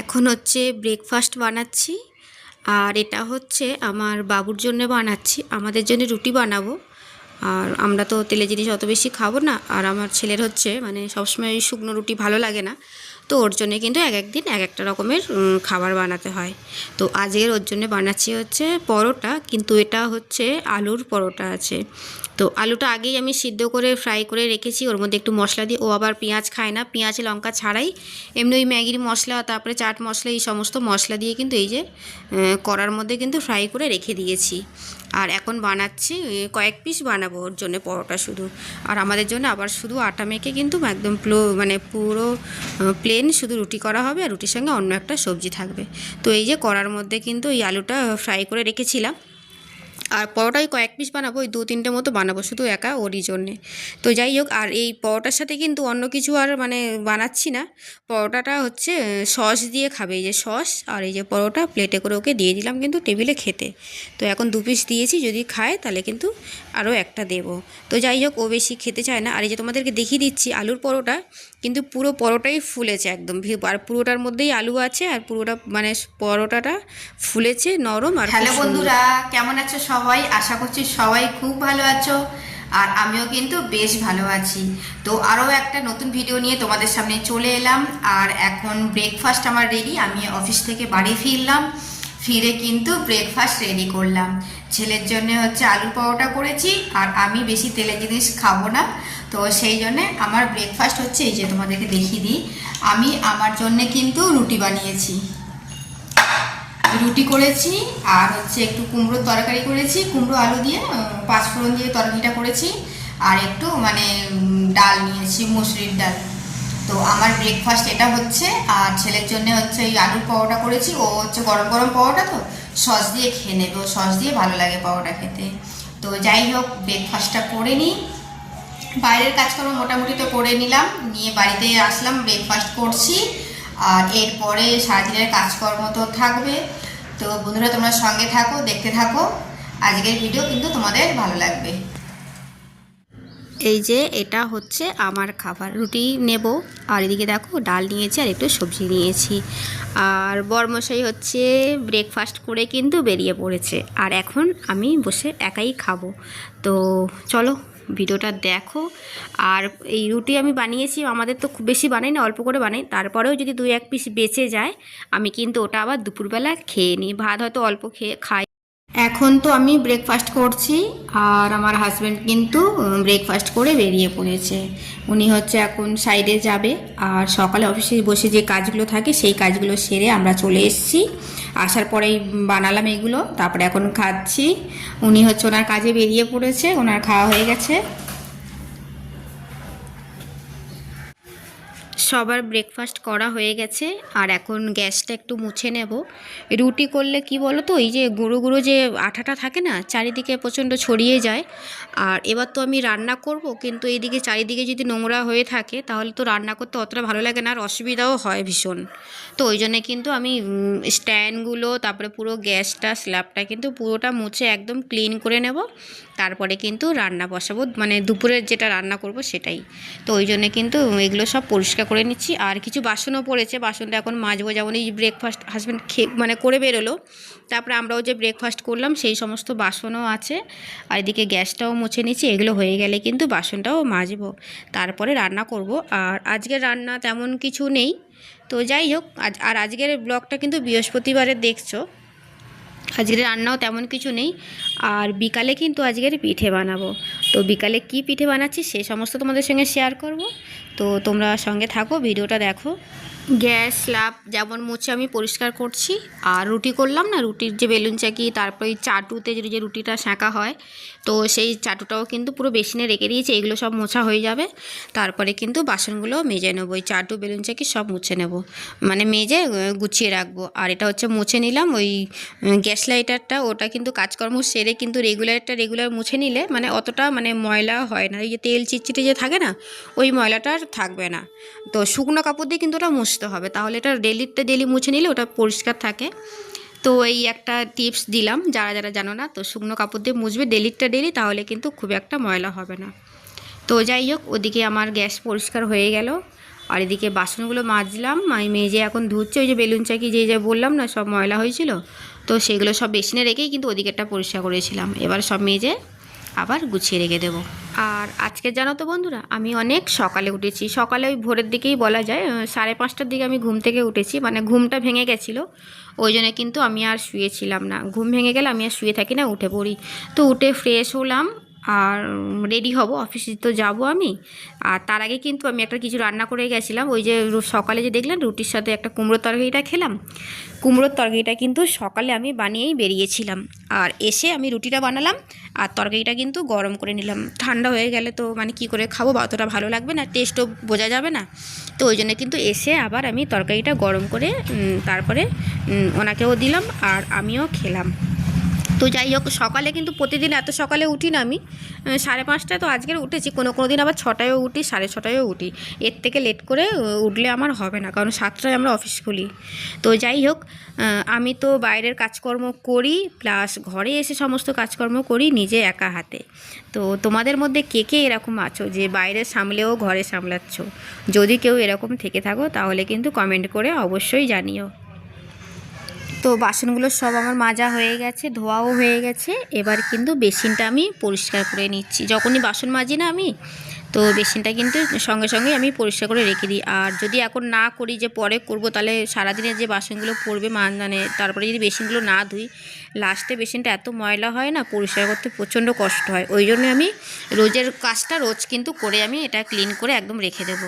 এখন হচ্ছে ব্রেকফাস্ট বানাচ্ছি, আর এটা হচ্ছে আমার বাবুর জন্য বানাচ্ছি। আমাদের জন্য রুটি বানাবো, আর আমরা তো তেলে জিনিস অত বেশি খাব না, আর আমার ছেলের হচ্ছে মানে সবসময় শুকনো রুটি ভালো লাগে না। তো ওর জন্যে কিন্তু এক এক দিন এক একটা রকমের খাবার বানাতে হয়। তো আজকের ওর জন্য বানাচ্ছি হচ্ছে পরোটা, কিন্তু এটা হচ্ছে আলুর পরোটা আছে। তো আলুটা আগেই আমি সিদ্ধ করে ফ্রাই করে রেখেছি। ওর মধ্যে একটু মশলা দিয়ে। ও আবার পেঁয়াজ খায় না। পেঁয়াজ, লঙ্কা ছাড়াই এমনি ওই ম্যাগির মশলা, তারপরে চাট মশলা, এই সমস্ত মশলা দিয়ে কিন্তু এই যে কড়ার মধ্যে কিন্তু ফ্রাই করে রেখে দিয়েছি। আর এখন বানাচ্ছি কয়েক পিস বানাবো ওর জন্য পরোটা শুধু। আর আমাদের জন্য আবার শুধু আটা মেখে কিন্তু একদম প্লো মানে পুরো প্লেন শুধু রুটি করা হবে আর রুটির সঙ্গে অন্য একটা সবজি থাকবে। তো এই যে কড়ার মধ্যে কিন্তু এই আলুটা ফ্রাই করে রেখেছিলাম। আর পরোটাই কয়েক পিস বানাবো, ওই দু তিনটে মতো বানাবো শুধু একা ওরই জন্যে। তো যাই হোক, আর এই পরোটার সাথে কিন্তু অন্য কিছু আর মানে বানাচ্ছি না। পরোটাটা হচ্ছে সস দিয়ে খাবে। এই যে সস আর এই যে পরোটা প্লেটে করে ওকে দিয়ে দিলাম কিন্তু টেবিলে খেতে। তো এখন দু পিস দিয়েছি, যদি খায় তাহলে কিন্তু আরও একটা দেবো। তো যাই হোক, ও বেশি খেতে চায় না। আর এই যে তোমাদেরকে দেখিয়ে দিচ্ছি, আলুর পরোটা কিন্তু পুরো পরোটাই ফুলেছে একদম। আর পুরোটার মধ্যেই আলু আছে আর পুরোটা মানে পরোটাটা ফুলেছে নরম আর হ্যালো বন্ধুরা কেমন আছো সবাই? আশা করছি সবাই খুব ভালো আছো আর আমিও কিন্তু বেশ ভালো আছি। তো আরও একটা নতুন ভিডিও নিয়ে তোমাদের সামনে চলে এলাম। আর এখন ব্রেকফাস্ট আমার রেডি আমি অফিস থেকে বাড়ি ফিরলাম। ফিরে কিন্তু ব্রেকফাস্ট রেডি করলাম। ছেলের জন্য হচ্ছে আলু পরোটা করেছি আর আমি বেশি তেলের জিনিস খাব না। তো সেই জন্যে আমার ব্রেকফাস্ট হচ্ছে এই যে তোমাদেরকে দেখিয়ে দিই। আমি আমার জন্যে কিন্তু রুটি বানিয়েছি। রুটি করেছি আর হচ্ছে একটু কুমড়োর তরকারি করেছি, কুমড়ো আলু দিয়ে পাঁচফোড়ন দিয়ে তরকারিটা করেছি আর একটু মানে ডাল নিয়েছি, মুসুরির ডাল। তো আমার ব্রেকফাস্ট এটা হচ্ছে আর ছেলের জন্য হচ্ছে এই আলুর পরোটা করেছি। ও হচ্ছে গরম গরম পরোটা তো, সস দিয়ে খেয়ে নেবে। সস দিয়ে ভালো লাগে পরোটা খেতে। তো যাই হোক ব্রেকফাস্টটা করে নিই। বাইরের কাজকর্ম মোটামুটি তো করে নিলাম, নিয়ে বাড়িতে আসলাম ব্রেকফাস্ট করছি, আর এরপরে সারাদিনের কাজকর্ম তো থাকবে। তো বন্ধুরা, তোমরা সঙ্গে থাকো, দেখতে থাকো। আজকের ভিডিও কিন্তু তোমাদের ভালো লাগবে। এই যে, এটা হচ্ছে আমার খাবার। রুটি নেব, আর এদিকে দেখো, ডাল নিয়েছি আর একটু সবজি নিয়েছি। আর বরমশাই হচ্ছে ব্রেকফাস্ট করে কিন্তু বেরিয়ে পড়েছে। আর এখন আমি বসে একাই খাব। তো চলো ভিডিওটা দেখো। আর এই রুটি আমি বানিয়েছি, আমাদের তো খুব বেশি বানাই না, অল্প করে বানাই। তারপরেও যদি দুই এক পিস বেঁচে যায়, আমি কিন্তু ওটা আবার দুপুরবেলা খেয়ে নিই। ভাত হয়তো অল্প খেয়ে খাই। এখন তো আমি ব্রেকফাস্ট করছি আর আমার হাজব্যান্ড কিন্তু ব্রেকফাস্ট করে বেরিয়ে পড়েছে। উনি হচ্ছে এখন সাইডে যাবে আর সকালে অফিসে বসে যে কাজগুলো থাকে সেই কাজগুলো সেরে আমরা চলে এসেছি। আসার পরেই বানালাম এগুলো, তারপরে এখন খাচ্ছি। উনি হচ্ছে ওনার কাজে বেরিয়ে পড়েছে, ওনার খাওয়া হয়ে গেছে। সবার ব্রেকফাস্ট করা হয়ে গেছে, আর এখন গ্যাসটা একটু মুছে নেব। রুটি করলে কি বলো তো এই যে গুঁড়ো গুঁড়ো যে আঠাটা থাকে না, চারিদিকে প্রচণ্ড ছড়িয়ে যায়। আর এবার তো আমি রান্না করব, কিন্তু এইদিকে চারিদিকে যদি নোংরা হয়ে থাকে, তাহলে তো রান্না করতে অতটা ভালো লাগে না, আর অসুবিধাও হয় ভীষণ। তো ওই জন্যে কিন্তু আমি স্ট্যান্ডগুলো তারপরে পুরো গ্যাসটা স্ল্যাবটা কিন্তু পুরোটা মুছে একদম ক্লিন করে নেব। তারপরে কিন্তু রান্না বসাবো মানে দুপুরের যেটা রান্না করব সেটাই। তো ওই জন্য কিন্তু এগুলো সব পরিষ্কার করে নিচ্ছি। আর কিছু বাসনও পড়েছে, বাসনটা এখন মাজবো। যেমন এই ব্রেকফাস্ট হাজব্যান্ড খেয়ে মানে করে বেরোলো। তারপরে আমরাও যে ব্রেকফাস্ট করলাম, সেই সমস্ত বাসনও আছে। আর এদিকে গ্যাসটাও মুছে নিচ্ছি, এগুলো হয়ে গেলে কিন্তু বাসনটাও মাজবো। তারপরে রান্না করব। আর আজকের রান্না তেমন কিছু নেই। তো যাই হোক, আজ, আর আজকের ব্লগটা কিন্তু বৃহস্পতিবারে দেখছ। আজকের রান্নাও তেমন কিছু নেই। আর বিকালে কিন্তু আজকের পিঠে বানাবো। তো বিকালে কি পিঠে বানাচ্ছি সে সমস্ত তোমাদের সঙ্গে শেয়ার করব। তো তোমরা সঙ্গে থাকো, ভিডিওটা দেখো। গ্যাস, স্ল্যাব যেমন মুছে আমি পরিষ্কার করছি। আর রুটি করলাম না, রুটির যে বেলুন চাকি, তারপরে ওই চাটুতে যে রুটিটা শাঁকা হয়, তো সেই চাটুটাও কিন্তু পুরো বেসিনে রেখে দিয়েছি, এগুলো সব মোছা হয়ে যাবে। তারপরে কিন্তু বাসনগুলো মেজে নেব, ওই চাটু, বেলুন চাকি সব মুছে নেব। মানে মেজে গুছিয়ে রাখব। আর এটা হচ্ছে মুছে নিলাম ওই গ্যাস লাইটারটা, ওটা কিন্তু কাজকর্ম সেরে কিন্তু রেগুলারটা রেগুলার মুছে নিলে মানে অতটা মানে ময়লা হয় না। এই যে তেল চিটচিটে যে থাকে না, ওই ময়লাটা আর থাকবে না। তো শুকনো কাপড় দিয়ে কিন্তু ওটা মুছতে হবে। তাহলে এটা ডেলিটা ডেলি মুছে নিলে ওটা পরিষ্কার থাকে। তো এই একটা টিপস দিলাম, যারা যারা জানো না, তো শুকনো কাপড় দিয়ে মুছবে ডেলিটা ডেলি, তাহলে কিন্তু খুব একটা ময়লা হবে না। তো যাই হোক, ওদিকে আমার গ্যাস পরিষ্কার হয়ে গেল। আর এদিকে বাসনগুলো মাজলাম। আমি মেজে এখন ধুচ্ছে, ওই যে বেলুন চাকি যে যে বললাম না, সব ময়লা হয়েছিল। তো সেগুলো সব বেসিনে রেখেই কিন্তু ওদিকেরটা পরিষ্কার করেছিলাম। এবার সব মেজে আবার গুছিয়ে রেখে দেবো। আর আজকে জানো তো বন্ধুরা, আমি অনেক সকালে উঠেছি। সকালে ওই ভোরের দিকেই বলা যায় সাড়ে পাঁচটার দিকে আমি ঘুম থেকে উঠেছি মানে ঘুমটা ভেঙে গেছিল। ওই জন্য কিন্তু আমি আর শুয়েছিলাম না। ঘুম ভেঙে গেলে আমি আর শুয়ে থাকি না, উঠে পড়ি। তো উঠে ফ্রেশ হলাম আর রেডি হব অফিসে তো যাব আমি। আর তার আগে কিন্তু আমি একটা কিছু রান্না করে গেছিলাম। ওই যে সকালে যে দেখলেন, রুটির সাথে একটা কুমড়োর তরকারিটা খেলাম। কুমড়োর তরকারিটা কিন্তু সকালে আমি বানিয়েই বেরিয়েছিলাম। আর এসে আমি রুটিটা বানালাম, আর তরকারিটা কিন্তু গরম করে নিলাম। ঠান্ডা হয়ে গেলে তো মানে কি করে খাব বা অতটা ভালো লাগবে না টেস্টও বোঝা যাবে না। তো ওই জন্য কিন্তু এসে আবার আমি তরকারিটা গরম করে তারপরে ওনাকেও দিলাম, আর আমিও খেলাম। তো যাই হোক, সকালে কিন্তু প্রতিদিন এত সকালে উঠি না আমি। সাড়ে পাঁচটায় তো আজকের উঠেছি, কোনো কোনো দিন আবার ছটায়ও উঠি, সাড়ে ছটায়ও উঠি। এর থেকে লেট করে উঠলে আমার হবে না, কারণ সাতটায় আমরা অফিস খুলি। তো যাই হোক আমি তো বাইরের কাজকর্ম করি, প্লাস ঘরে এসে সমস্ত কাজকর্ম করি, নিজে একা হাতে। তো তোমাদের মধ্যে কে কে এরকম আছো যে বাইরে সামলেও ঘরে সামলাচ্ছ? যদি কেউ এরকম থেকে থাকো, তাহলে কিন্তু কমেন্ট করে অবশ্যই জানিও। তো বাসনগুলো সব আমার মাজা হয়ে গেছে ধোয়াও হয়ে গেছে। এবার কিন্তু বেসিনটা আমি পরিষ্কার করে নিচ্ছি। যখনই বাসন মাজি না আমি তো বেসিনটা কিন্তু সঙ্গে সঙ্গে আমি পরিষ্কার করে রেখে দিই। আর যদি এখন না করি যে পরে করব তাহলে সারাদিনের যে বাসনগুলো পড়বে মানে তারপরে যদি বেসিনগুলো না ধুই লাস্টে বেসিনটা এত ময়লা হয় না পরিষ্কার করতে প্রচণ্ড কষ্ট হয়। ওই জন্য আমি রোজের কাজটা রোজ কিন্তু করে আমি এটা ক্লিন করে একদম রেখে দেবো।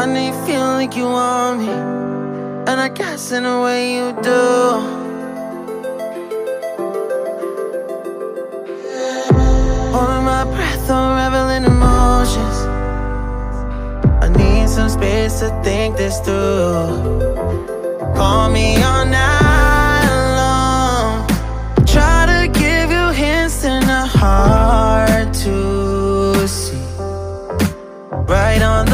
I know you feel like you want me, and I guess in a way you do. Holding my breath, unraveling emotions. I need some space to think this through. Call me all night long. Try to give you hints and a hard to see. Right on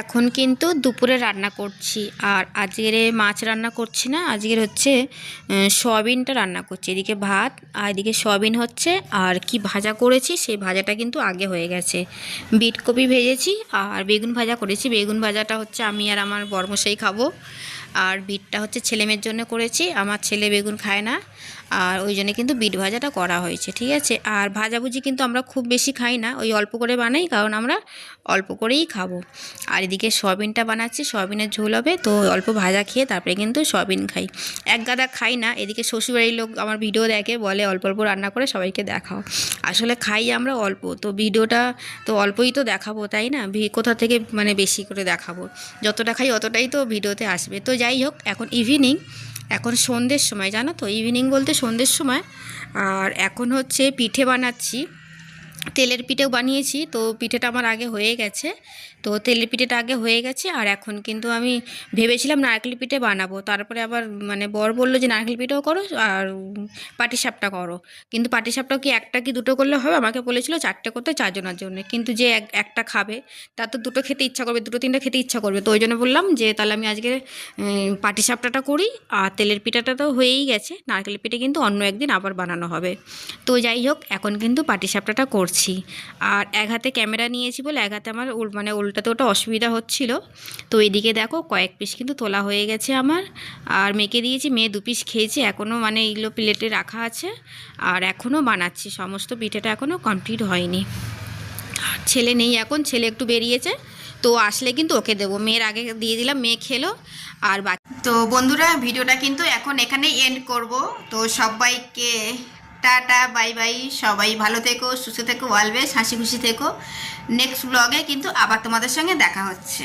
এখন কিন্তু দুপুরে রান্না করছি, আর আজকের মাছ রান্না করছি না, আজকের হচ্ছে সয়াবিনটা রান্না করছি। এদিকে ভাত, আর এদিকে সয়াবিন হচ্ছে, আর কি ভাজা করেছি, সেই ভাজাটা কিন্তু আগে হয়ে গেছে। বিট কপি ভেজেছি, আর বেগুন ভাজা করেছি। বেগুন ভাজাটা হচ্ছে আমি আর আমার বর্মশাই খাব, আর বিটটা হচ্ছে ছেলেমেয়ের জন্য করেছি। আমার ছেলে বেগুন খায় না আর ওই জন্য কিন্তু বিট ভাজাটা করা হয়েছে, ঠিক আছে? আর ভাজাভুজি কিন্তু আমরা খুব বেশি খাই না, ওই অল্প করে বানাই, কারণ আমরা অল্প করেই খাব। আর এদিকে সয়াবিনটা বানাচ্ছি, সয়াবিনের ঝোল হবে, তো অল্প ভাজা খেয়ে তারপরে কিন্তু সয়াবিন খাই। এক গাদা খাই না, এদিকে শ্বশুরবাড়ির লোক আমার ভিডিও দেখে, বলে অল্প অল্প রান্না করে সবাইকে দেখাও। আসলে খাই আমরা অল্প, তো ভিডিওটা তো অল্পই তো দেখাবো, তাই না? কোথা থেকে মানে বেশি করে দেখাবো? যতটা খাই অতটাই তো ভিডিওতে আসবে। তো যাই হোক, এখন ইভিনিং এখন সন্ধ্যের সময় জানো তো? ইভিনিং বলতে সন্ধ্যের সময়। আর এখন হচ্ছে পিঠে বানাচ্ছি। তেলের পিঠেও বানিয়েছি, তো পিঠেটা আমার আগে হয়ে গেছে। তো তেলের পিঠেটা আগে হয়ে গেছে, আর এখন কিন্তু আমি ভেবেছিলাম নারকেল পিঠে বানাবো। তারপরে আবার মানে বর বলল যে, নারকেল পিঠেও করো, আর পাটিসাপটা করো। কিন্তু পাটিসাপটাও কি একটা কি দুটো করলে হবে? আমাকে বলেছিল চারটে করতে চারজনের জন্য। কিন্তু যে এক, একটা খাবে, তার তো দুটো খেতে ইচ্ছা করবে, দুটো তিনটে খেতে ইচ্ছা করবে। তো ওই জন্য বললাম যে, তাহলে আমি আজকে পাটিসাপটাটা করি, আর তেলের পিঠাটা তো হয়েই গেছে। নারকেল পিঠে কিন্তু অন্য একদিন আবার বানানো হবে। তো যাই হোক, এখন কিন্তু পাটিসাপটাটা করছি। আর এক হাতে ক্যামেরা নিয়েছি বলে এক হাতে আমার মানে উল্টাতে ওটা অসুবিধা হচ্ছিল। তো এদিকে দেখো কয়েক পিস কিন্তু তোলা হয়ে গেছে আমার। আর মেয়েকে দিয়েছি, মেয়ে দু পিস খেয়েছি, এখনও মানে এগুলো প্লেটে রাখা আছে। আর এখনও বানাচ্ছি, সমস্ত পিঠেটা এখনও কমপ্লিট হয়নি। ছেলে নেই এখন, ছেলে একটু বেরিয়েছে। তো আসলে কিন্তু ওকে দেবো। মেয়ের আগে দিয়ে দিলাম, মেয়ে খেলো। আর বা তো বন্ধুরা, ভিডিওটা কিন্তু এখন এখানেই এন্ড করব। তো সবাইকে টাটা, বাই বাই। সবাই ভালো থেকো, সুস্থ থেকো অলওয়েজ হাসি খুশি থেকো। নেক্সট ব্লগে কিন্তু আবার তোমাদের সঙ্গে দেখা হচ্ছে।